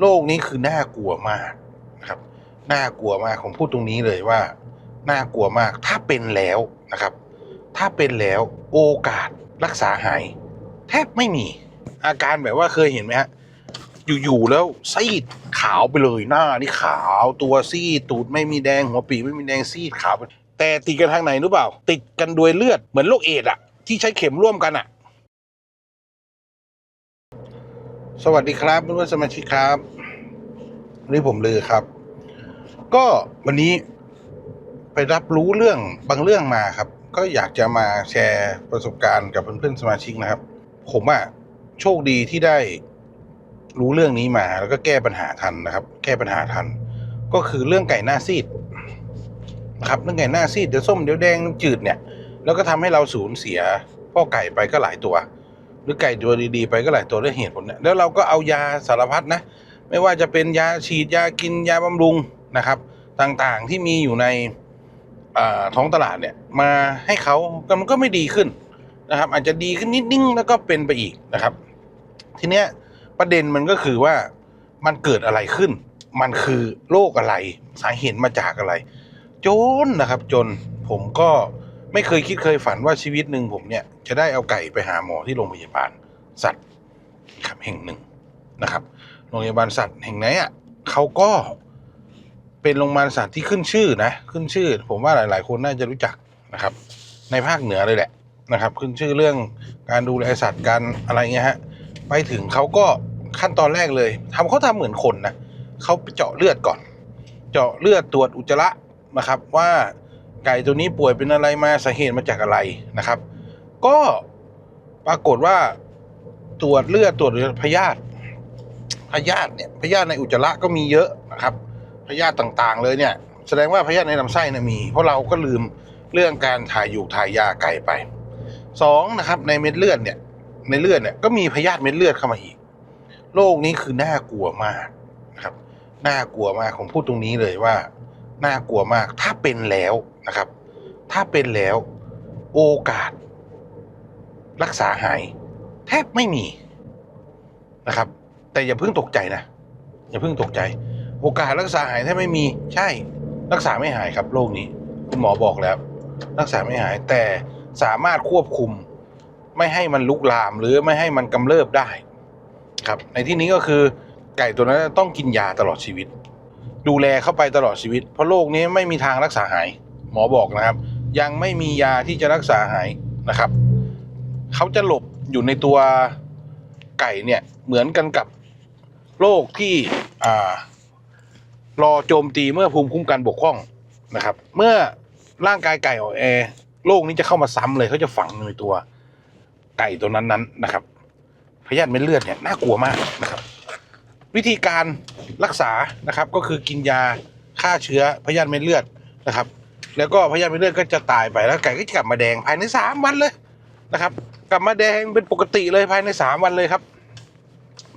โลกนี้คือน่ากลัวมากนะครับ น่ากลัวมากผมพูดตรงนี้เลยว่า น่ากลัวมาก ถ้าเป็นแล้วนะครับ ถ้าเป็นแล้วโอกาสรักษาหาย แทบไม่มี อาการแบบว่าเคยเห็นไหมฮะ อยู่ๆแล้วซีดขาวไปเลยหน้านี่ขาวตัวซีดตูดไม่มีแดงหัวปีไม่มีแดงซีดขาวไปแต่ติดกันทางไหนรู้เปล่า ติดกันด้วยเลือดเหมือนโรคเอดส์อะที่ใช้เข็มร่วมกันอะ สวัสดีครับเพื่อนสมาชิกครับนนี้ผมลือครับ ก็วันนี้ไปรับรู้เรื่องบางเรื่องมาครับ ก็อยากจะมาแชร์ประสบการณ์กับเพื่อนๆสมาชิกนะครับ ผมอะโชคดีที่ได้รู้เรื่องนี้มาแล้วก็แก้ปัญหาทันนะครับ แก้ปัญหาทัน ก็คือเรื่องไก่หน้าซีดนะครับเรื่องไก่หน้าซีดเดี๋ยวส้มเดี๋ยวแดงน้ำจืดเนี่ย แล้วก็ทำให้เราสูญเสียพ่อไก่ไปก็หลายตัว หรือไก่ตัวดีๆ ไปก็หลายตัวด้วยเหตุผลเนี่ยแล้วเราก็เอายาสารพัดนะ ไม่ว่าจะเป็นยาฉีดยากินยาบำรุงนะครับ ต่างๆที่มีอยู่ในท้องตลาดเนี่ยมาให้เขาก็มันก็ไม่ดีขึ้นนะครับ อาจจะดีขึ้นนิดนึงแล้วก็เป็นไปอีกนะครับ ทีเนี้ยประเด็นมันก็คือว่ามันเกิดอะไรขึ้น มันคือโรคอะไร สาเหตุมาจากอะไร จนนะครับ จนผมก็ไม่เคยคิดเคยฝันว่าชีวิตหนึ่งผมเนี่ย จะได้เอาไก่ไปหาหมอที่โรงพยาบาลสัตว์ครับแห่งหนึ่งนะครับ โรงพยาบาลสัตว์แห่งไหนอะเขาก็เป็นโรงพยาบาลสัตว์ที่ขึ้นชื่อนะ ขึ้นชื่อ ผมว่าหลาย ๆ คนน่าจะรู้จักนะครับ ในภาคเหนือเลยแหละนะครับ ขึ้นชื่อเรื่องการดูแลสัตว์การอะไรเงี้ยฮะไปถึงเขาก็ขั้นตอนแรกเลยทำเขาทำเหมือนคนนะเขาไปเจาะเลือดก่อน เจาะเลือดตรวจอุจจาระนะครับ ว่าไก่ตัวนี้ป่วยเป็นอะไรมาสาเหตุมาจากอะไรนะครับ ก็ปรากฏว่าตรวจเลือดตรวจพยาธิพยาธิเนี่ยพยาธิในอุจจาระก็มีเยอะนะครับพยาธิต่างๆ เลยเนี่ย แสดงว่าพยาธิในลำไส้เนี่ยมี เพราะเราก็ลืมเรื่องการถ่ายอยู่ถ่ายยาไก่ไปสองนะครับ ในเม็ดเลือดเนี่ย ในเลือดเนี่ยก็มีพยาธิเม็ดเลือดเข้ามาอีกโรคนี้คือน่ากลัวมากนะครับน่ากลัวมากผมพูดตรงนี้เลยว่าน่ากลัวมาก ถ้าเป็นแล้วนะครับ ถ้าเป็นแล้ว โอกาส รักษาหาย แทบไม่มีนะครับ แต่อย่าเพิ่งตกใจนะ อย่าเพิ่งตกใจ โอกาสรักษาหายแทบไม่มีใช่ รักษาไม่หายครับโรคนี้ คุณหมอบอกแล้ว รักษาไม่หายแต่สามารถควบคุม ไม่ให้มันลุกลามหรือไม่ให้มันกำเริบได้ ครับ ในที่นี้ก็คือไก่ตัวนั้นต้องกินยาตลอดชีวิต ดูแลเข้าไปตลอดชีวิต เพราะโรคนี้ไม่มีทางรักษาหาย หมอบอกนะครับ ยังไม่มียาที่จะรักษาหายนะครับ เขาจะหลบอยู่ในตัวไก่เนี่ยเหมือนกันกับโรคที่อ่ารอโจมตีเมื่อภูมิคุ้มกันบกพร่องนะครับ เมื่อร่างกายไก่อ่อนแอโรคนี้จะเข้ามาซ้ำเลยเขาจะฝังในตัวไก่ตัวนั้นๆนะครับพยาธิเม็ดเลือดเนี่ยน่ากลัวมากนะครับ วิธีการรักษานะครับก็คือกินยาฆ่าเชื้อพยาธิเม็ดเลือดนะครับ แล้วก็พยาธิเม็ดเลือดก็จะตายไปแล้วไก่ก็จะกลับมาแดงภายในสามวันเลยนะครับ กลับมาแดงเป็นปกติเลยภายในสามวันเลยครับ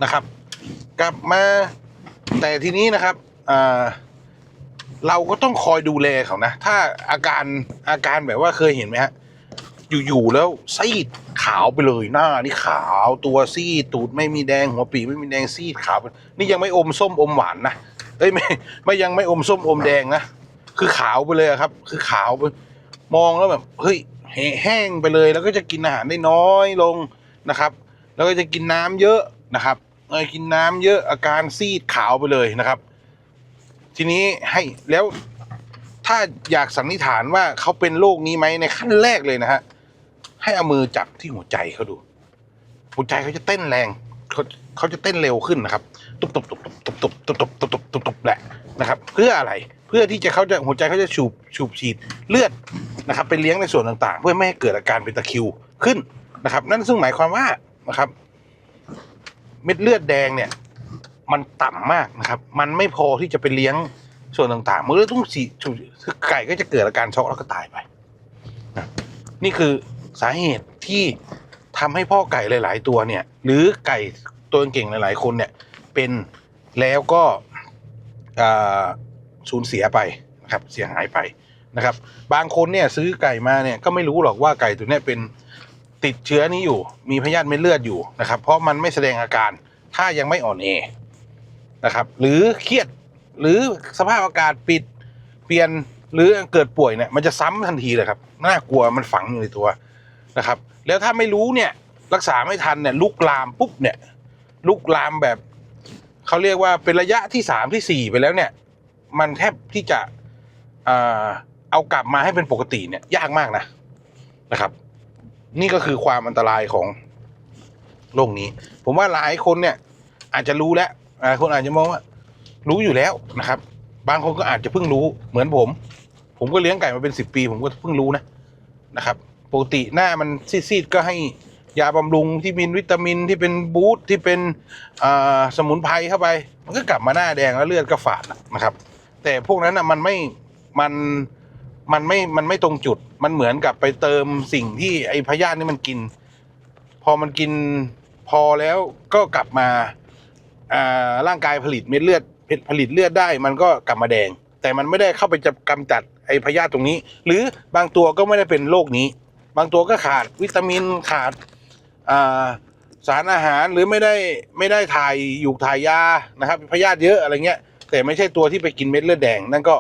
นะครับ กลับมาแต่ทีนี้นะครับเราก็ต้องคอยดูแลเขานะ ถ้าอาการอาการแบบว่าเคยเห็นไหมฮะอยู่ๆแล้วซีดขาวไปเลยหน้านี่ขาวตัวซีดตูดไม่มีแดงหัวปีไม่มีแดงซีดขาว นี่ยังไม่อมส้มอมหวานนะเอ้ยไม่ไม่ยังไม่อมส้มอมแดงนะคือขาวไปเลยครับ คือขาวไปมองแล้วแบบเฮ้ย แห้งไปเลย แล้วก็จะกินอาหารได้น้อยลงนะครับ แล้วก็จะกินน้ำเยอะนะครับกินน้ำเยอะอาการซีดขาวไปเลยนะครับ ทีนี้ให้แล้วถ้าอยากสันนิษฐานว่าเขาเป็นโรคนี้ไหมในขั้นแรกเลยนะฮะให้เอามือจับที่หัวใจเขาดู หัวใจเขาจะเต้นแรงเขาเขาจะเต้นเร็วขึ้นนะครับตุบตุบตุบตุบตุบตุบตุบตุบตุบตุบตุบตุบแหละนะครับ เพื่ออะไรเพื่อที่จะเขาจะหัวใจเขาจะฉูบฉูบฉีดเลือด นะครับไปเลี้ยงในส่วนต่างๆ เพื่อไม่ให้เกิดอาการเป็นตะคิวขึ้นนะครับ นั่นซึ่งหมายความว่านะครับ เม็ดเลือดแดงเนี่ยมันต่ำมากนะครับ มันไม่พอที่จะไปเลี้ยงส่วนต่างๆ มันก็ต้องสีคือไก่ก็จะเกิดอาการช็อกแล้วก็ตายไปนะนี่คือสาเหตุที่ทำให้พ่อไก่หลาย ๆ ตัวเนี่ย หรือไก่ตัวเก่งหลาย ๆ คนเนี่ยเป็นแล้วก็อ่าสูญเสียไปนะครับ เสียหายไป นะครับ บางคนเนี่ยซื้อไก่มาเนี่ยก็ไม่รู้หรอกว่าไก่ตัวเนี้ยเป็นติดเชื้อนี้อยู่ มีพยาธิเม็ดเลือดอยู่นะครับ เพราะมันไม่แสดงอาการ ถ้ายังไม่อ่อนแอนะครับ หรือเครียด หรือสภาพอากาศปิด เปลี่ยน หรือเกิดป่วยเนี่ย มันจะซ้ำทันทีเลยครับ น่ากลัว มันฝังอยู่ในตัวนะครับ แล้วถ้าไม่รู้เนี่ยรักษาไม่ทันเนี่ยลุกลามปุ๊บเนี่ยลุกลามแบบเขาเรียกว่าเป็นระยะที่สามที่สี่ไปแล้วเนี่ย มันแทบที่จะ เอากลับมาให้เป็นปกติเนี่ย ยากมากนะนะครับ นี่ก็คือความอันตรายของโรคนี้ ผมว่าหลายคนเนี่ย อาจจะรู้แล้วหลายคนอาจจะมองว่า รู้อยู่แล้วนะครับ บางคนก็อาจจะเพิ่งรู้เหมือนผม ผมก็เลี้ยงไก่มาเป็นสิบปี ผมก็เพิ่งรู้นะนะครับปกติหน้ามันซีดๆก็ให้ยาบำรุงที่มีวิตามินที่เป็นบูสที่เป็นสมุนไพรเข้าไป มันก็กลับมาหน้าแดงแล้วเลือดก็ฝาดนะครับ แต่พวกนั้นอะมันไม่มัน มันไม่มันไม่ตรงจุด มันเหมือนกับไปเติมสิ่งที่ไอ้พยาธินี่มันกิน พอมันกินพอแล้วก็กลับมาอ่าร่างกายผลิตเม็ดเลือดผลิตเลือดได้ มันก็กลับมาแดง แต่มันไม่ได้เข้าไปจะกำจัดไอ้พยาธิตรงนี้ หรือบางตัวก็ไม่ได้เป็นโรคนี้ บางตัวก็ขาดวิตามินขาดอ่าสารอาหารหรือไม่ได้ไม่ได้ถ่ายอยู่ถ่ายยานะครับพยาธิเยอะอะไรเงี้ย แต่ไม่ใช่ตัวที่ไปกินเม็ดเลือดแดง นั่นก็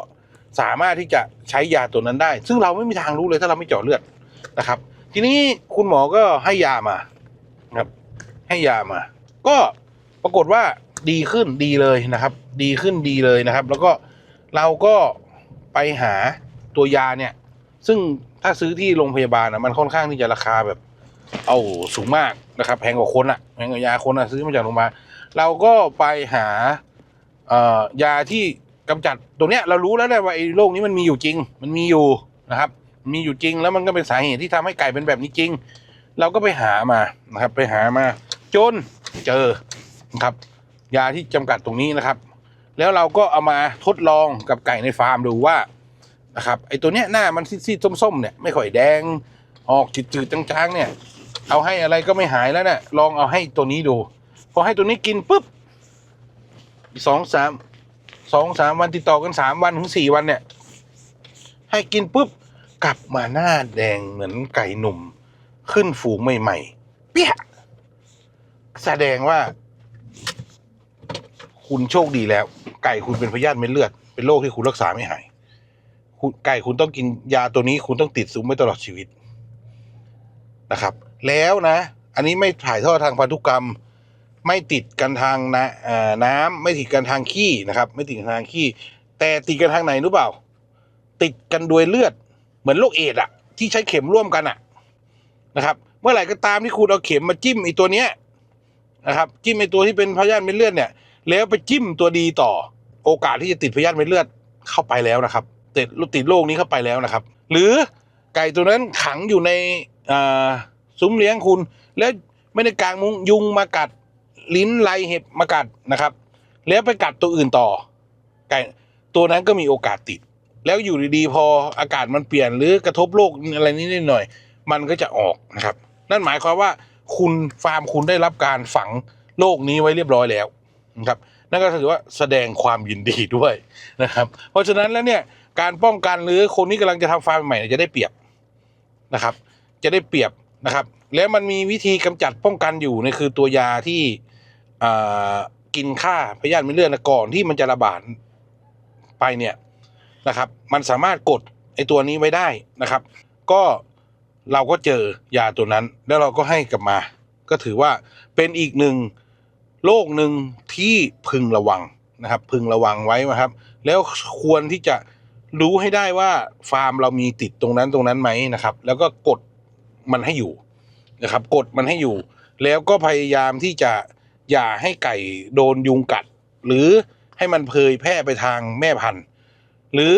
สามารถที่จะใช้ยาตัวนั้นได้ ซึ่งเราไม่มีทางรู้เลยถ้าเราไม่เจาะเลือดนะครับ ทีนี้คุณหมอก็ให้ยามาครับ ให้ยามา ก็ปรากฏว่าดีขึ้นดีเลยนะครับ ดีขึ้นดีเลยนะครับ แล้วก็เราก็ไปหาตัวยาเนี่ย ซึ่งถ้าซื้อที่โรงพยาบาลนะมันค่อนข้างที่จะราคาแบบ เอาสูงมากนะครับแพงกว่าคนอะแพงกว่ายาคนอะซื้อมาจากโรงพยาบาลเราก็ไปหาเอ่อยาที่ กำจัดตรงเนี้ยเรารู้แล้วแหละว่าไอ้โรคนี้มันมีอยู่จริง มันมีอยู่นะครับมีอยู่จริงแล้วมันก็เป็นสาเหตุที่ทำให้ไก่เป็นแบบนี้จริง เราก็ไปหามานะครับ ไปหามาจนเจอนะครับ ยาที่จำกัดตรงนี้นะครับ แล้วเราก็เอามาทดลองกับไก่ในฟาร์มดูว่านะครับไอ้ตัวเนี้ยหน้ามันซีดๆส้มๆเนี่ยไม่ค่อยแดงออกจืดๆจางๆ เนี่ย เอาให้อะไรก็ไม่หายแล้วเนี่ยลองเอาให้ตัวนี้ดู พอให้ตัวนี้กินปุ๊บสองสาม สองสามวันติดต่อกันสามวันถึงสี่วันเนี่ย ให้กินปุ๊บกลับมาหน้าแดงเหมือนไก่หนุ่ม ขึ้นฝูงใหม่ๆ เปี้ยแสดงว่า คุณโชคดีแล้ว ไก่คุณเป็นพยาธิเม็ดเลือด เป็นโรคที่คุณรักษาไม่หายคุณไก่คุณต้องกินยาตัวนี้คุณต้องติดซุ้มไว้ตลอดชีวิตนะครับ แล้วนะ อันนี้ไม่ถ่ายทอดทางพันธุกรรม ไม่ติดกันทางนะเอ่อน้ำไม่ติดกันทางขี้นะครับ ไม่ติดกันทางขี้ แต่ติดกันทางไหนรู้เปล่า ติดกันโดยเลือด เหมือนโรคเอดอะที่ใช้เข็มร่วมกันอะนะครับ เมื่อไหร่ก็ตามที่คุณเอาเข็มมาจิ้มไอตัวเนี้ยนะครับ จิ้มไอตัวที่เป็นพยาธิเม็ดเลือดเนี่ย แล้วไปจิ้มตัวดีต่อ โอกาสที่จะติดพยาธิเม็ดเลือดเข้าไปแล้วนะครับติดติดโรคนี้เข้าไปแล้วนะครับ หรือไก่ตัวนั้นขังอยู่ในซุ้มเลี้ยงคุณ แล้วไม่ได้กางมุ้งยุงมากัด ลิ้นไรเห็บมากัดนะครับ แล้วไปกัดตัวอื่นต่อไก่ตัวนั้นก็มีโอกาสติด แล้วอยู่ดีๆพออากาศมันเปลี่ยนหรือกระทบโรคอะไรนิดหน่อย มันก็จะออกนะครับ นั่นหมายความว่าคุณฟาร์มคุณได้รับการฝังโรคนี้ไว้เรียบร้อยแล้วนะครับนั่นก็ถือว่าแสดงความยินดีด้วยนะครับ เพราะฉะนั้นแล้วเนี่ยการป้องกันหรือคนที่กำลังจะทำฟาร์มใหม่จะได้เปรียบนะครับ จะได้เปรียบนะครับ แล้วมันมีวิธีกำจัดป้องกันอยู่นี่คือตัวยาที่ กินฆ่าพยาธิเม็ดเลือดนก่อนที่มันจะระบาดไปเนี่ยนะครับ มันสามารถกดไอตัวนี้ไว้ได้นะครับ ก็เราก็เจอยาตัวนั้น แล้วเราก็ให้กลับมา ก็ถือว่าเป็นอีกหนึ่งโรคหนึ่งที่พึงระวังนะครับ พึงระวังไว้นะครับ แล้วควรที่จะรู้ให้ได้ว่าฟาร์มเรามีติดตรงนั้นตรงนั้นไหมนะครับ แล้วก็กดมันให้อยู่นะครับ กดมันให้อยู่ แล้วก็พยายามที่จะ อย่าให้ไก่โดนยุงกัด หรือให้มันเผยแพร่ไปทางแม่พันธุ์ หรือ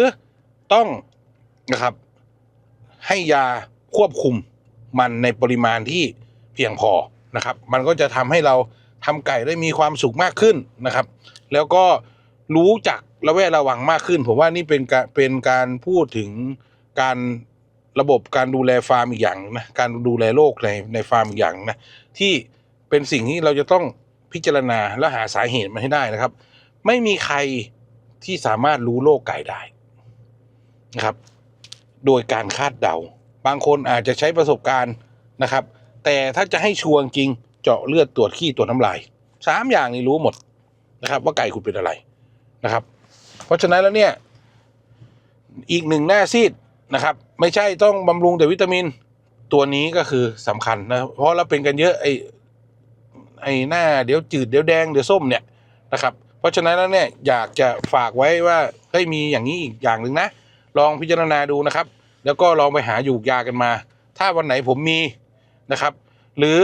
ต้องนะครับ ให้ยาควบคุมมันในปริมาณที่เพียงพอนะครับ มันก็จะทำให้เราทำไก่ได้มีความสุขมากขึ้นนะครับ แล้วก็รู้จักระแวดระวังมากขึ้น ผมว่านี่เป็นการเป็นการพูดถึงการระบบการดูแลฟาร์มอีกอย่างนะการดูแลโรคในในฟาร์มอีกอย่างนะที่เป็นสิ่งที่เราจะต้อง พิจารณาและหาสาเหตุมาให้ได้นะครับ ไม่มีใครที่สามารถรู้โรคไก่ได้นะครับ โดยการคาดเดา บางคนอาจจะใช้ประสบการณ์นะครับ แต่ถ้าจะให้ชัวร์จริงเจาะเลือดตรวจขี้ตรวจน้ำลายสามอย่างนี้รู้หมดนะครับ ว่าไก่คุณเป็นอะไรนะครับ เพราะฉะนั้นแล้วเนี่ยอีกหนึ่งหน้าซีดนะครับ ไม่ใช่ต้องบำรุงแต่วิตามินตัวนี้ก็คือสำคัญนะเพราะเราเป็นกันเยอะไอ ไอ้หน้าเดี๋ยวจืดเดี๋ยวแดงเดี๋ยวส้มเนี่ยนะครับเพราะฉะนั้นแล้วเนี่ยอยากจะฝากไว้ว่าเฮ้ยมีอย่างนี้อีกอย่างหนึ่งนะ ลองพิจารณาดูนะครับ แล้วก็ลองไปหาอยู่ยากันมา ถ้าวันไหนผมมีนะครับ หรือ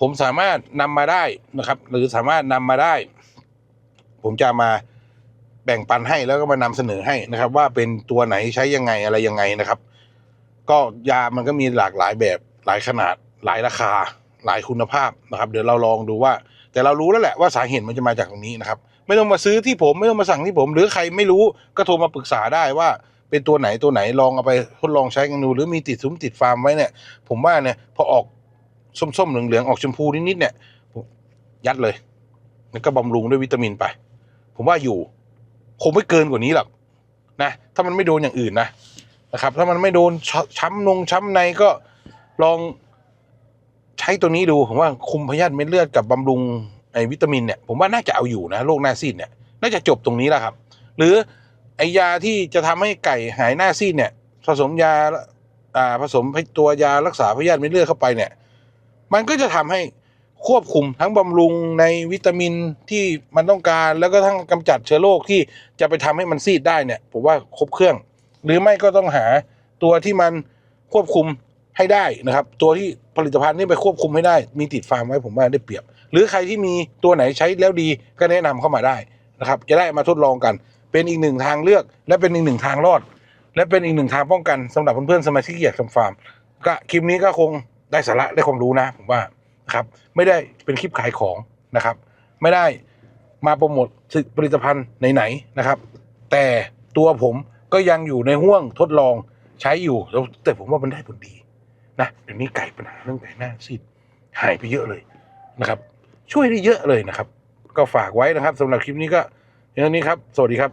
ผมสามารถนำมาได้นะครับ หรือสามารถนำมาได้ ผมจะมาแบ่งปันให้แล้วก็มานำเสนอให้นะครับ ว่าเป็นตัวไหนใช้ยังไงอะไรยังไงนะครับ ก็ยามันก็มีหลากหลายแบบหลายขนาดหลายราคา หลายคุณภาพนะครับ เดี๋ยวเราลองดูว่า แต่เรารู้แล้วแหละว่าสาเหตุมันจะมาจากตรงนี้นะครับ ไม่ต้องมาซื้อที่ผมไม่ต้องมาสั่งที่ผม หรือใครไม่รู้ก็โทรมาปรึกษาได้ว่าเป็นตัวไหนตัวไหนลองเอาไปทดลองใช้กันดู หรือมีติดซุ้มติดฟาร์มไว้เนี่ย ผมว่าเนี่ยพอออกส้มๆเหลืองๆออกชมพูนิดๆเนี่ยยัดเลยแล้วก็บำรุงด้วยวิตามินไป ผมว่าอยู่คงไม่เกินกว่านี้หรอกนะถ้ามันไม่โดนอย่างอื่นนะนะครับ ถ้ามันไม่โดนชช้ำนงช้ำในก็ลอง ใช้ตัวนี้ดูผมว่าคุมพยาธิเม็ดเลือดกับบำรุงไอ้วิตามินเนี่ยผมว่าน่าจะเอาอยู่นะโรคหน้าซีดเนี่ยน่าจะจบตรงนี้แหละครับ หรือไอยาที่จะทำให้ไก่หายหน้าซีดเนี่ย ผสมยาอ่าผสมตัวยารักษาพยาธิเม็ดเลือดเข้าไปเนี่ย มันก็จะทำให้ควบคุมทั้งบำรุงในวิตามินที่มันต้องการ แล้วก็ทั้งกำจัดเชื้อโรคที่จะไปทำให้มันซีดได้เนี่ย ผมว่าครบเครื่อง หรือไม่ก็ต้องหาตัวที่มันควบคุมให้ได้นะครับ ตัวที่ ผลิตภัณฑ์นี่ไปควบคุมให้ได้ มีติดฟาร์มไว้ผมว่าได้เปรียบ หรือใครที่มีตัวไหนใช้แล้วดีก็แนะนำเข้ามาได้นะครับ จะได้มาทดลองกัน เป็นอีกหนึ่งทางเลือก และเป็นอีกหนึ่งทางรอด และเป็นอีกหนึ่งทางป้องกันสำหรับเพื่อนๆสมาชิกที่อยากทำฟาร์มก็คลิปนี้ก็คงได้สาระได้ความรู้นะผมว่านะครับไม่ได้เป็นคลิปขายของนะครับ ไม่ได้มาโปรโมทผลิตภัณฑ์ไหนๆนะครับ แต่ตัวผมก็ยังอยู่ในห่วงทดลองใช้อยู่แต่ผมว่ามันได้ผลดี นะเดี๋ยวนี้ไก่ปัญหาเรื่องไก่หน้าซีดหายไปเยอะเลยนะครับ ช่วยได้เยอะเลยนะครับ ก็ฝากไว้นะครับสำหรับคลิปนี้ก็อย่างนี้ครับ สวัสดีครับ